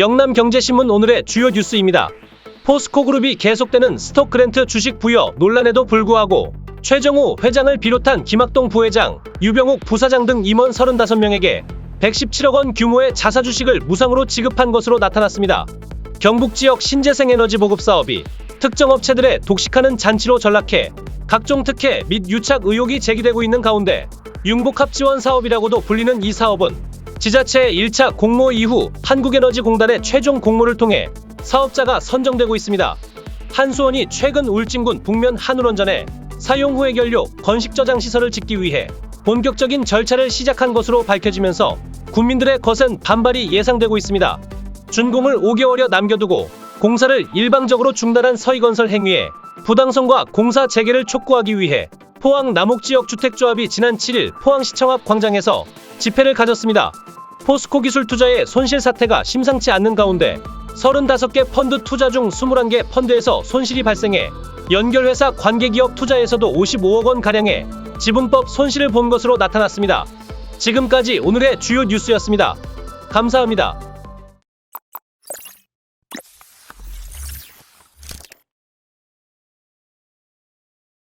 영남경제신문 오늘의 주요 뉴스입니다. 포스코그룹이 계속되는 스톡그랜트 주식 부여 논란에도 불구하고 최정우 회장을 비롯한 김학동 부회장, 유병욱 부사장 등 임원 35명에게 117억 원 규모의 자사 주식을 무상으로 지급한 것으로 나타났습니다. 경북 지역 신재생 에너지 보급 사업이 특정 업체들의 독식하는 잔치로 전락해 각종 특혜 및 유착 의혹이 제기되고 있는 가운데 융복합 지원 사업이라고도 불리는 이 사업은 지자체의 1차 공모 이후 한국에너지공단의 최종 공모를 통해 사업자가 선정되고 있습니다. 한수원이 최근 울진군 북면 한울원전에 사용 후의 연료 건식 저장 시설을 짓기 위해 본격적인 절차를 시작한 것으로 밝혀지면서 국민들의 거센 반발이 예상되고 있습니다. 준공을 5개월여 남겨두고 공사를 일방적으로 중단한 서희건설 행위에 부당성과 공사 재개를 촉구하기 위해 포항 남옥 지역 주택조합이 지난 7일 포항시청 앞 광장에서 집회를 가졌습니다. 포스코 기술 투자의 손실 사태가 심상치 않는 가운데 35개 펀드 투자 중 21개 펀드에서 손실이 발생해 연결회사 관계기업 투자에서도 55억 원 가량의 지분법 손실을 본 것으로 나타났습니다. 지금까지 오늘의 주요 뉴스였습니다. 감사합니다.